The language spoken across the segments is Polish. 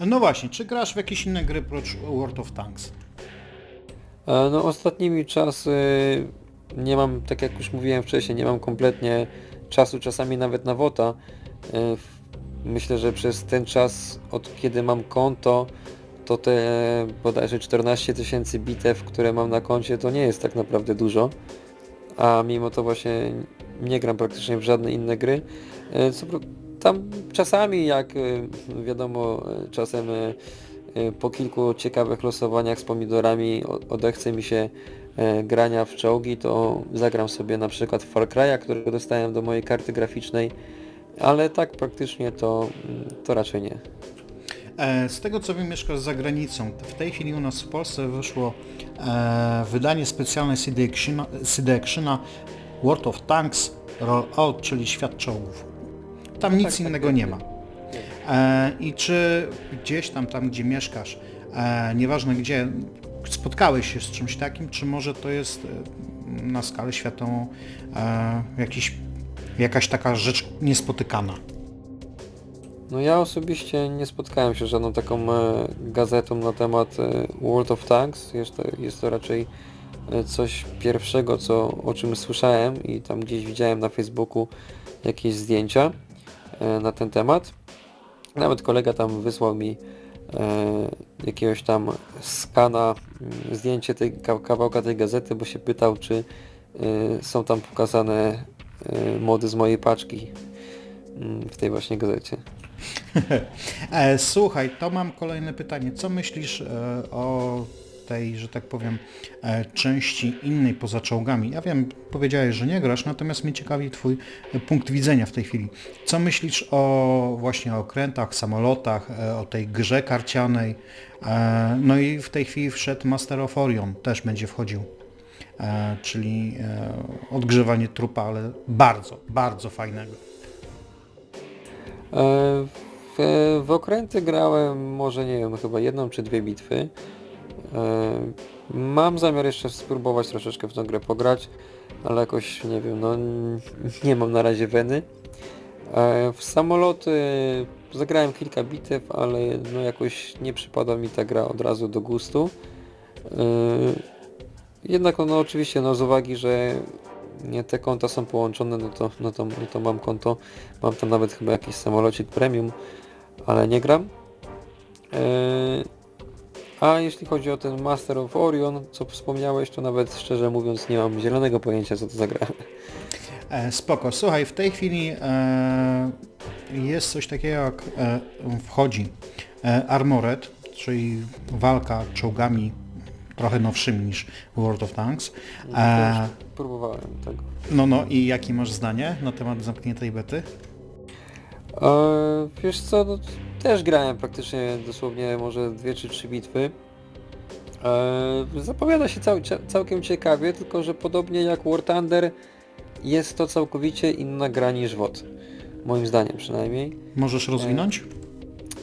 No właśnie, czy grasz w jakieś inne gry prócz World of Tanks? E, No ostatnimi czasy nie mam, tak jak już mówiłem wcześniej, nie mam kompletnie czasu, czasami nawet na WOTA. E, Myślę, że przez ten czas, od kiedy mam konto, to te bodajże 14 tysięcy bitew, które mam na koncie, to nie jest tak naprawdę dużo. A mimo to właśnie nie gram praktycznie w żadne inne gry. E, Co, tam czasami, jak e, wiadomo, czasem e, e, po kilku ciekawych losowaniach z pomidorami odechce mi się e, grania w czołgi, to zagram sobie na przykład Far Cry'a, którego dostałem do mojej karty graficznej, ale tak praktycznie to, mm, to raczej nie. E, Z tego co wiem, mieszkasz za granicą. W tej chwili u nas w Polsce wyszło e, wydanie specjalne CD Actiona, CD Actiona World of Tanks Rollout, czyli świat czołgów. Tam nic tak, tak, innego tak. nie ma. E, I czy gdzieś tam, tam gdzie mieszkasz, e, nieważne gdzie, spotkałeś się z czymś takim, czy może to jest e, na skalę światową e, jakiś, jakaś taka rzecz niespotykana? No ja osobiście nie spotkałem się z żadną taką e, gazetą na temat e, World of Tanks. Jest to, jest to raczej e, coś pierwszego, co, o czym słyszałem i tam gdzieś widziałem na Facebooku jakieś zdjęcia na ten temat. Nawet kolega tam wysłał mi e, jakiegoś tam skana, mm, zdjęcie tej ka- kawałka tej gazety, bo się pytał, czy e, są tam pokazane e, mody z mojej paczki mm, w tej właśnie gazecie. E, Słuchaj, to mam kolejne pytanie. Co myślisz e, o tej, że tak powiem, e, części innej poza czołgami? Ja wiem, powiedziałeś, że nie grasz, natomiast mnie ciekawi Twój e, punkt widzenia w tej chwili. Co myślisz o właśnie okrętach, samolotach, e, o tej grze karcianej? No i w tej chwili wszedł Master of Orion, też będzie wchodził. Czyli odgrzewanie trupa, ale bardzo, bardzo fajnego. W, w okręty grałem może nie wiem, chyba jedną czy dwie bitwy. E, Mam zamiar jeszcze spróbować troszeczkę w tę grę pograć, ale jakoś nie wiem, no nie mam na razie weny. E, W samoloty zagrałem kilka bitew, ale no jakoś nie przypada mi ta gra od razu do gustu. E, Jednak no oczywiście no z uwagi, że te konta są połączone, no to, no to, no to mam konto, mam tam nawet chyba jakiś samolocik premium, ale nie gram. A jeśli chodzi o ten Master of Orion, co wspomniałeś, to nawet szczerze mówiąc nie mam zielonego pojęcia co to za gra. E, Spoko. Słuchaj, w tej chwili e, jest coś takiego jak e, wchodzi e, Armored, czyli walka czołgami trochę nowszymi niż World of Tanks. E, Próbowałem tego. no no i jakie masz zdanie na temat zamkniętej bety? Eee, wiesz co, no, też grałem praktycznie dosłownie może dwie czy trzy bitwy. Eee, zapowiada się cał, całkiem ciekawie, tylko że podobnie jak War Thunder jest to całkowicie inna gra niż WOT. Moim zdaniem przynajmniej. Możesz rozwinąć?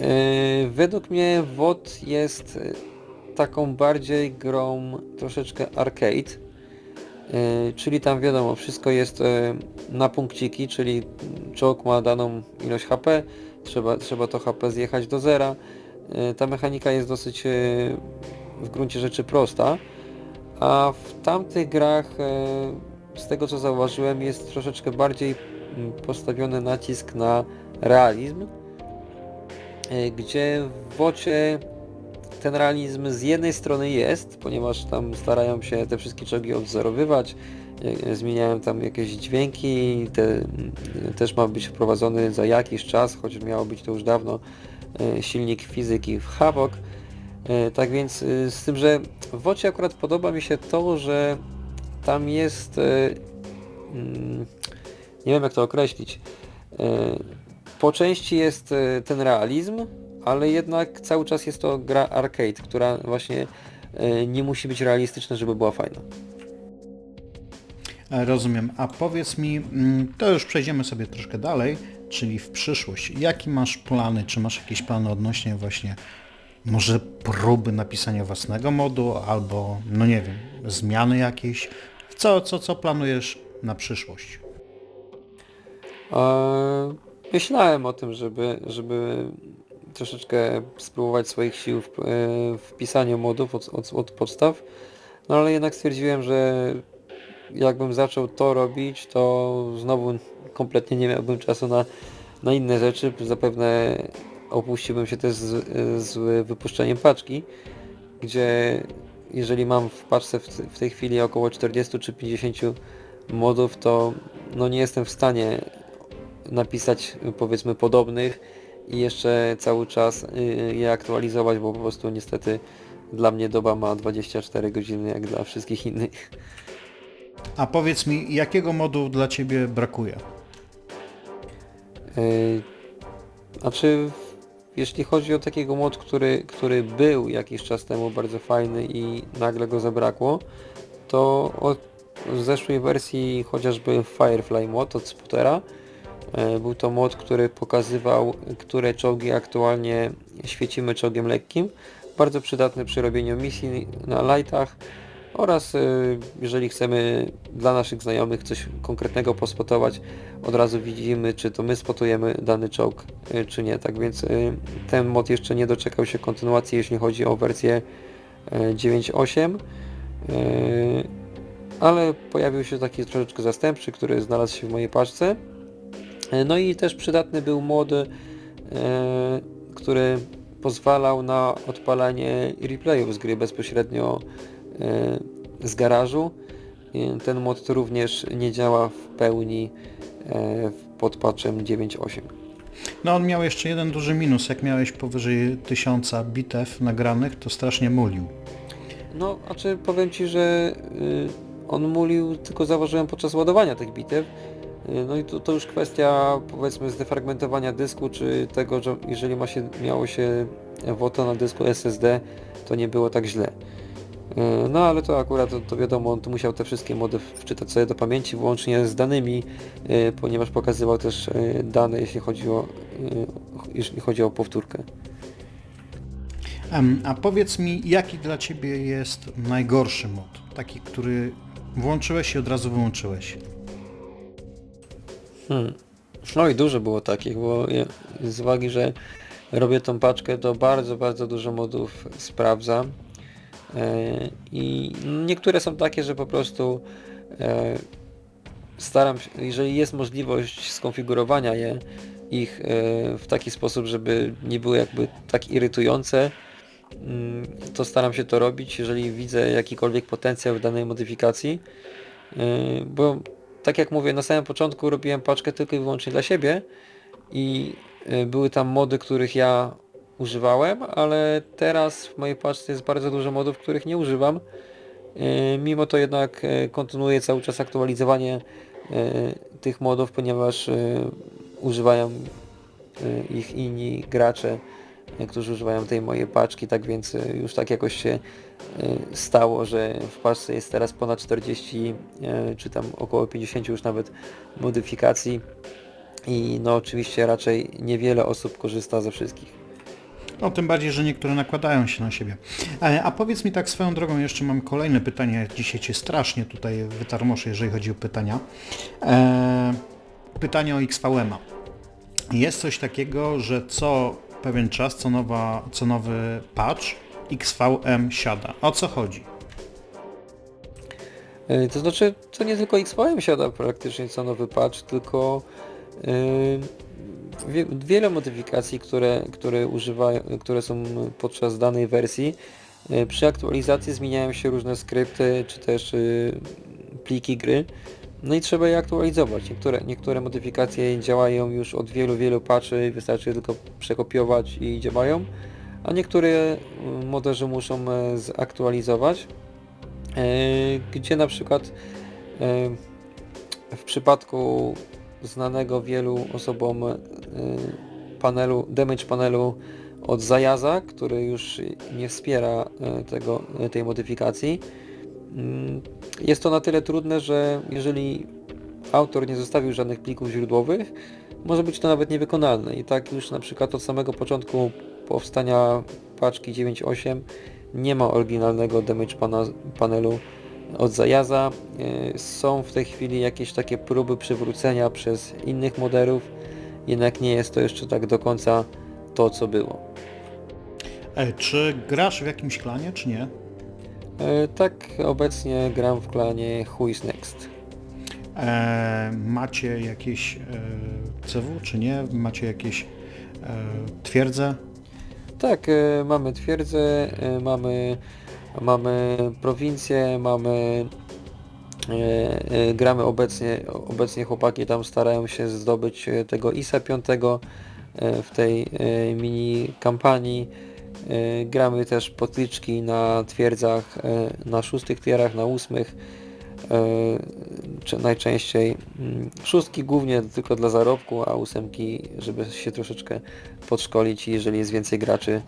Eee, według mnie WOT jest e, taką bardziej grą troszeczkę arcade. E, czyli tam wiadomo, wszystko jest e, na punkciki, czyli czołg ma daną ilość HP, trzeba, trzeba to HP zjechać do zera. E, ta mechanika jest dosyć e, w gruncie rzeczy prosta, a w tamtych grach, e, z tego co zauważyłem, jest troszeczkę bardziej mm, postawiony nacisk na realizm, gdzie w WOCie ten realizm z jednej strony jest, ponieważ tam starają się te wszystkie czołgi odwzorowywać, e, zmieniają tam jakieś dźwięki, te, też ma być wprowadzony za jakiś czas, choć miało być to już dawno, e, silnik fizyki w Havok. E, Tak więc z tym, że w WOCie akurat podoba mi się to, że tam jest, mm, nie wiem jak to określić, po części jest ten realizm, ale jednak cały czas jest to gra arcade, która właśnie nie musi być realistyczna, żeby była fajna. E, Rozumiem. A powiedz mi, mm, to już przejdziemy sobie troszkę dalej, czyli w przyszłość. Jakie masz plany? Czy masz jakieś plany odnośnie właśnie może próby napisania własnego modu albo, no nie wiem, zmiany jakieś? Co, co, co planujesz na przyszłość? E, Myślałem o tym, żeby, żeby troszeczkę spróbować swoich sił w, e, w pisaniu modów od, od, od podstaw, no ale jednak stwierdziłem, że jakbym zaczął to robić, to znowu kompletnie nie miałbym czasu na, na inne rzeczy, zapewne opuściłbym się też z, z wypuszczeniem paczki, gdzie jeżeli mam w paczce w, w tej chwili około 40 czy 50 modów, to no nie jestem w stanie napisać powiedzmy podobnych i jeszcze cały czas y, je aktualizować, bo po prostu niestety dla mnie doba ma 24 godziny jak dla wszystkich innych. A powiedz mi, jakiego modu dla Ciebie brakuje? Yy, Znaczy, jeśli chodzi o takiego mod, który, który był jakiś czas temu bardzo fajny i nagle go zabrakło, to od zeszłej wersji chociażby Firefly mod od Spootera, yy, był to mod, który pokazywał, które czołgi aktualnie świecimy czołgiem lekkim. Bardzo przydatny przy robieniu misji na lightach oraz y, jeżeli chcemy dla naszych znajomych coś konkretnego pospotować, od razu widzimy, czy to my spotujemy dany czołg, y, czy nie. Tak więc y, ten mod jeszcze nie doczekał się kontynuacji, jeśli chodzi o wersję y, 9.8, y, ale pojawił się taki troszeczkę zastępczy, który znalazł się w mojej paczce. No i też przydatny był mod, który pozwalał na odpalanie replayów z gry bezpośrednio z garażu. Ten mod również nie działa w pełni e, pod patchem 9.8. No on miał jeszcze jeden duży minus, jak miałeś powyżej 1000 bitew nagranych, to strasznie mulił. No, a czy powiem Ci, że y, on mulił, tylko zauważyłem podczas ładowania tych bitew. Y, no i to, to już kwestia powiedzmy zdefragmentowania dysku, czy tego, że jeżeli ma się, miało się WOTA na dysku SSD, to nie było tak źle. Y, No ale to akurat to, to wiadomo, on tu musiał te wszystkie mody wczytać sobie do pamięci, włącznie z danymi, y, ponieważ pokazywał też y, dane, jeśli chodzi o, jeśli chodzi o powtórkę. A powiedz mi, jaki dla Ciebie jest najgorszy mod? Taki, który włączyłeś i od razu wyłączyłeś. Hmm. No i dużo było takich, bo z uwagi, że robię tą paczkę, to bardzo, bardzo dużo modów sprawdzam. E, I niektóre są takie, że po prostu e, staram się, jeżeli jest możliwość skonfigurowania je, ich e, w taki sposób, żeby nie były jakby tak irytujące, mm, to staram się to robić, jeżeli widzę jakikolwiek potencjał w danej modyfikacji, bo tak jak mówię, na samym początku robiłem paczkę tylko i wyłącznie dla siebie i były tam mody, których ja używałem, ale teraz w mojej paczce jest bardzo dużo modów, których nie używam. Yy, Mimo to jednak yy, kontynuuję cały czas aktualizowanie yy, tych modów, ponieważ używają ich inni gracze, którzy używają tej mojej paczki, tak więc już tak jakoś się stało, że w paczce jest teraz ponad 40 y, czy tam około 50 już nawet modyfikacji i no oczywiście raczej niewiele osób korzysta ze wszystkich. No tym bardziej, że niektóre nakładają się na siebie. E, A powiedz mi tak swoją drogą, jeszcze mam kolejne pytanie. Dzisiaj Cię strasznie tutaj wytarmoszę, jeżeli chodzi o pytania. E, pytanie o XVM-a. Jest coś takiego, że co pewien czas, co, nowa, co nowy patch, XVM siada. O co chodzi? Y, To znaczy, to nie tylko XVM siada praktycznie co nowy patch, tylko wiele modyfikacji, które, które, używa, które są podczas danej wersji. y, Przy aktualizacji zmieniają się różne skrypty, czy też y, pliki gry. No i trzeba je aktualizować. Niektóre, niektóre modyfikacje działają już od wielu, wielu patchy, wystarczy tylko przekopiować i działają, a niektóre y, moderzy muszą e, zaktualizować. E, gdzie na przykład e, w przypadku znanego wielu osobom e, panelu, damage panelu od Zajaza, który już nie wspiera e, tego, tej modyfikacji, mm, jest to na tyle trudne, że jeżeli autor nie zostawił żadnych plików źródłowych, może być to nawet niewykonalne. I tak już na przykład od samego początku powstania paczki 9.8 nie ma oryginalnego damage pana, panelu od Zajaza. E, Są w tej chwili jakieś takie próby przywrócenia przez innych moderów, jednak nie jest to jeszcze tak do końca to, co było. E, czy grasz w jakimś klanie, czy nie? E, tak, obecnie gram w klanie Who is Next. E, macie jakieś e, CW, czy nie? Macie jakieś e, twierdze? Tak, mamy twierdzę, e, mamy, mamy prowincję, mamy e, e, gramy obecnie, obecnie chłopaki tam starają się zdobyć e, tego ISA 5 e, w tej mini kampanii. Gramy też potyczki na twierdzach, na szóstych tierach, na ósmych. najczęściej mm, szóstki głównie tylko dla zarobku, a ósemki, żeby się troszeczkę podszkolić i jeżeli jest więcej graczy,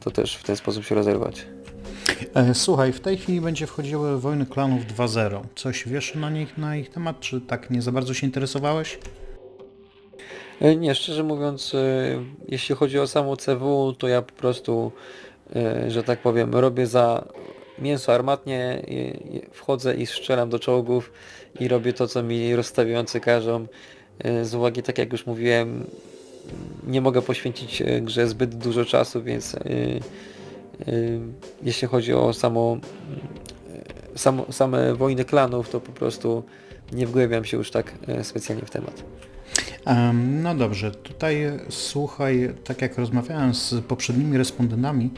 to też w ten sposób się rozerwać. E, słuchaj, w tej chwili będzie wchodziły Wojny Klanów 2.0. Coś wiesz na nich, na ich temat, czy tak nie za bardzo się interesowałeś? E, Nie, szczerze mówiąc, e, jeśli chodzi o samo CW, to ja po prostu, że tak powiem, robię za mięso armatnie, wchodzę i strzelam do czołgów i robię to, co mi rozstawiający każą. Z uwagi, tak jak już mówiłem, nie mogę poświęcić grze zbyt dużo czasu, więc jeśli chodzi o samo, e, samo, same wojny klanów, to po prostu nie wgłębiam się już tak e, specjalnie w temat. Em, No dobrze, tutaj słuchaj, tak jak rozmawiałem z poprzednimi respondentami,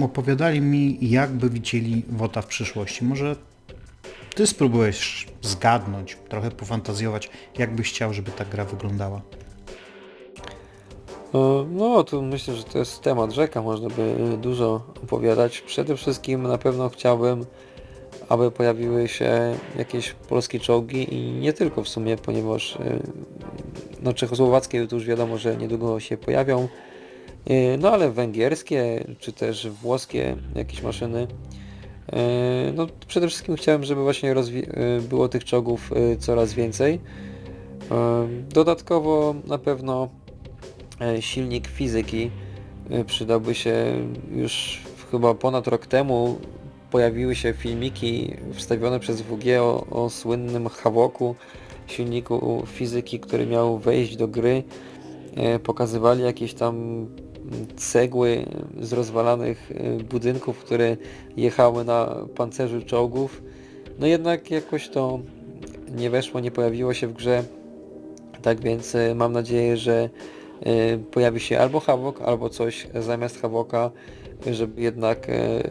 opowiadali mi, jakby widzieli WOTA w przyszłości. Może ty spróbujesz zgadnąć, trochę pofantazjować, jak byś chciał, żeby ta gra wyglądała. E, No, to myślę, że to jest temat rzeka, można by e, dużo opowiadać. Przede wszystkim na pewno chciałbym, aby pojawiły się jakieś polskie czołgi i nie tylko w sumie, ponieważ e, no czechosłowackie to już wiadomo, że niedługo się pojawią, no ale węgierskie czy też włoskie jakieś maszyny. No przede wszystkim chciałem, żeby właśnie było tych czołgów coraz więcej. Dodatkowo na pewno silnik fizyki e, przydałby się już chyba ponad rok temu pojawiły się filmiki wstawione przez WG o, o słynnym Havoku silniku fizyki, który miał wejść do gry. E, pokazywali jakieś tam cegły z rozwalanych e, budynków, które jechały na pancerzu czołgów. No jednak jakoś to nie weszło, nie pojawiło się w grze. Tak więc e, mam nadzieję, że e, pojawi się albo Havok, albo coś zamiast Havoka, żeby jednak e,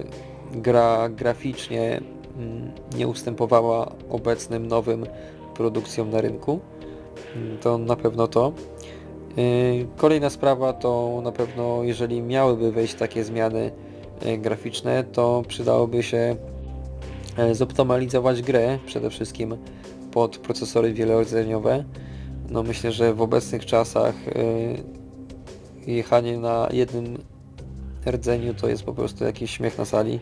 gra graficznie mm, nie ustępowała obecnym nowym produkcjom na rynku. Mm, To na pewno to. E, Kolejna sprawa to na pewno jeżeli miałyby wejść takie zmiany graficzne, to przydałoby się e, zoptymalizować grę przede wszystkim pod procesory wielordzeniowe. No myślę, że w obecnych czasach e, jechanie na jednym rdzeniu to jest po prostu jakiś śmiech na sali.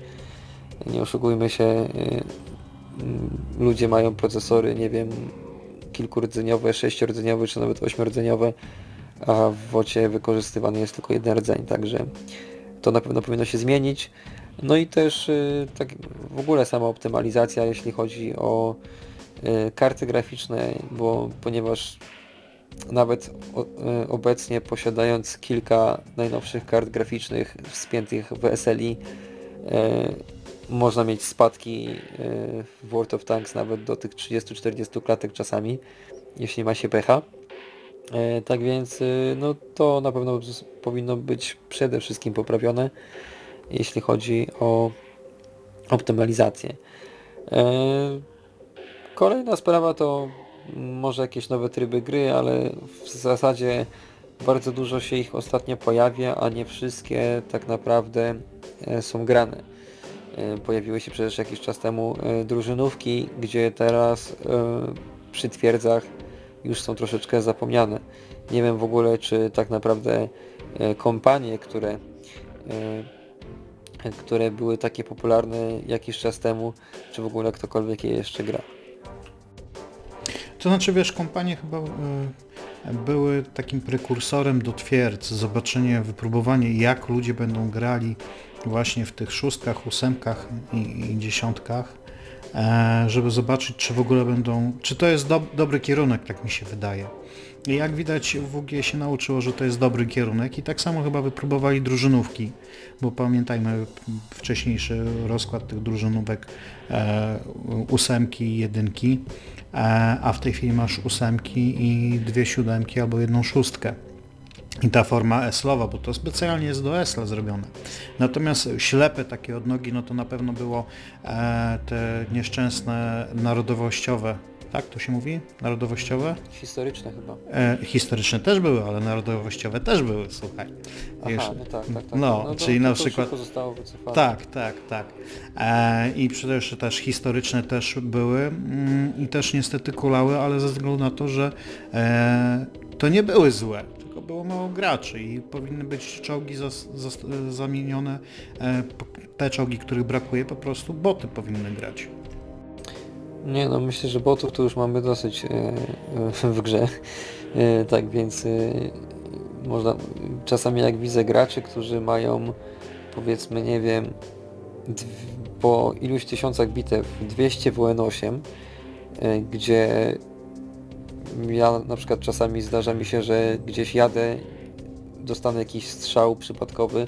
Nie oszukujmy się, e, mm, ludzie mają procesory, nie wiem, kilkurodzeniowe, sześciordzeniowe czy nawet ośmiordzeniowe, a w WOCie wykorzystywany jest tylko jeden rdzeń, także to na pewno powinno się zmienić. No i też y, tak w ogóle sama optymalizacja, jeśli chodzi o y, karty graficzne, bo ponieważ nawet y, obecnie posiadając kilka najnowszych kart graficznych wspiętych w SLI y, można mieć spadki y, w World of Tanks nawet do tych 30-40 klatek czasami, jeśli ma się pecha. E, Tak więc no to na pewno powinno być przede wszystkim poprawione, jeśli chodzi o optymalizację. E, Kolejna sprawa to może jakieś nowe tryby gry, ale w zasadzie bardzo dużo się ich ostatnio pojawia, a nie wszystkie tak naprawdę e, są grane. E, Pojawiły się przecież jakiś czas temu e, drużynówki, gdzie teraz przy twierdzach już są troszeczkę zapomniane. Nie wiem w ogóle, czy tak naprawdę kompanie, które, które były takie popularne jakiś czas temu, czy w ogóle ktokolwiek je jeszcze gra. To znaczy, wiesz, kompanie chyba e, były takim prekursorem do twierdz, zobaczenie, wypróbowanie jak ludzie będą grali właśnie w tych szóstkach, ósemkach i, i dziesiątkach, e, żeby zobaczyć, czy w ogóle będą, czy to jest dob- dobry kierunek, tak mi się wydaje. Jak widać WG się nauczyło, że to jest dobry kierunek i tak samo chyba wypróbowali drużynówki, bo pamiętajmy wcześniejszy rozkład tych drużynówek e, ósemki i jedynki, e, a w tej chwili masz ósemki i dwie siódemki albo jedną szóstkę. I ta forma eslowa, bo to specjalnie jest do esla zrobione. Natomiast ślepe takie odnogi, no to na pewno było e, te nieszczęsne narodowościowe, tak to się mówi? Narodowościowe? Historyczne chyba. E, historyczne też były, ale narodowościowe też były, słuchaj. Aha, Wiesz, no tak, tak, tak. no, to- czyli to na już przykład- zostało wycofane. Tak, tak, tak. E, I przecież też historyczne też były mm, i też niestety kulały, ale ze względu na to, że e, to nie były złe, tylko było mało graczy i powinny być czołgi zas, zas, zamienione, e, te czołgi, których brakuje, po prostu boty powinny grać. Nie no, myślę, że botów to już mamy dosyć e, e, w grze. E, tak więc można czasami jak widzę graczy, którzy mają powiedzmy, nie wiem, po iluś tysiącach bitew 200 WN8, e, gdzie ja na przykład czasami zdarza mi się, że gdzieś jadę, dostanę jakiś strzał przypadkowy,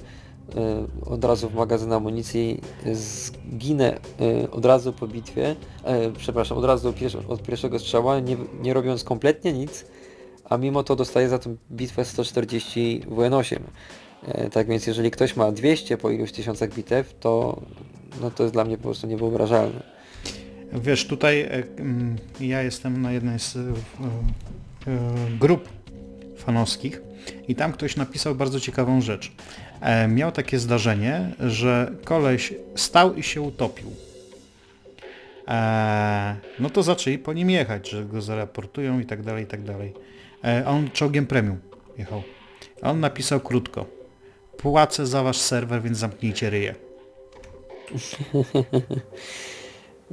od razu w magazyn amunicji, zginę e, od razu po bitwie, e, przepraszam, od razu od pierwszego strzała, nie, nie robiąc kompletnie nic, a mimo to dostaję za tą bitwę 140 WN8. E, Tak więc jeżeli ktoś ma 200 po iluś tysiącach bitew, to, no to jest dla mnie po prostu niewyobrażalne. Wiesz, tutaj e, mm, ja jestem na jednej z grup fanowskich i tam ktoś napisał bardzo ciekawą rzecz. E, Miał takie zdarzenie, że koleś stał i się utopił. E, No to zaczęli po nim jechać, że go zaraportują i tak dalej, i tak dalej. E, On czołgiem premium jechał. On napisał krótko. Płacę za wasz serwer, więc zamknijcie ryje.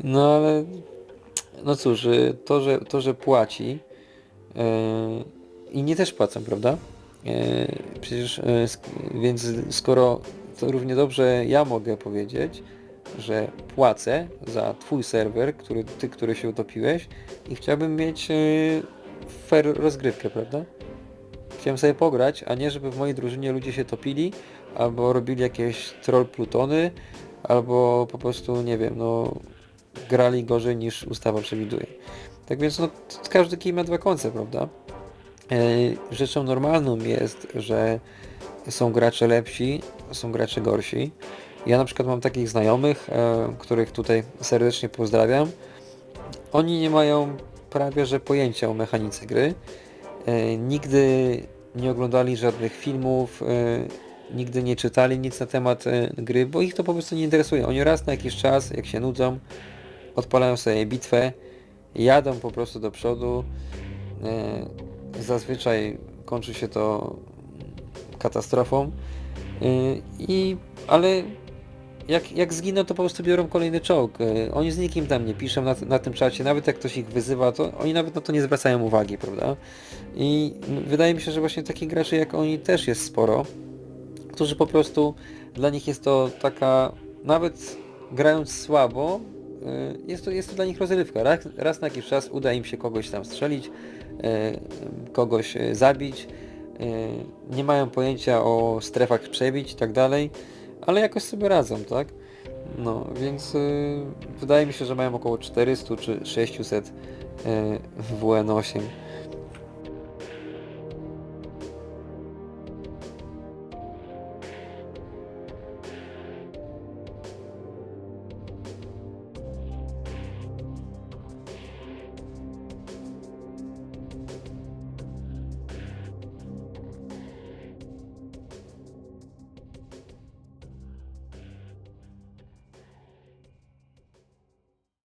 No ale no cóż, y, to, że, to, że płaci yy, inni też płacą, prawda? Yy, przecież, sk- więc skoro to równie dobrze ja mogę powiedzieć, że płacę za twój serwer, który, ty, który się utopiłeś i chciałbym mieć yy, fair rozgrywkę, prawda? Chciałem sobie pograć, a nie żeby w mojej drużynie ludzie się topili, albo robili jakieś troll plutony, albo po prostu, nie wiem, no grali gorzej niż ustawa przewiduje. Tak więc no, każdy kij ma dwa końce, prawda? E, Rzeczą normalną jest, że są gracze lepsi, są gracze gorsi. Ja na przykład mam takich znajomych, e, których tutaj serdecznie pozdrawiam. Oni nie mają prawie że pojęcia o mechanice gry. E, Nigdy nie oglądali żadnych filmów, nigdy nie czytali nic na temat gry, bo ich to po prostu nie interesuje. Oni raz na jakiś czas, jak się nudzą, odpalają sobie bitwę, jadą po prostu do przodu. Zazwyczaj kończy się to katastrofą. E, I, ale jak, jak zginą, to po prostu biorą kolejny czołg. E, Oni z nikim tam nie piszą na, na tym czacie, nawet jak ktoś ich wyzywa, to oni nawet na to nie zwracają uwagi, prawda? I wydaje mi się, że właśnie takich graczy jak oni też jest sporo, którzy po prostu dla nich jest to taka, nawet grając słabo, y, jest to, jest to dla nich rozrywka. Raz, raz na jakiś czas uda im się kogoś tam strzelić, y, kogoś y, zabić, y, nie mają pojęcia o strefach przebić i tak dalej, ale jakoś sobie radzą, tak? No, więc y, wydaje mi się, że mają około 400 czy 600 y, WN8.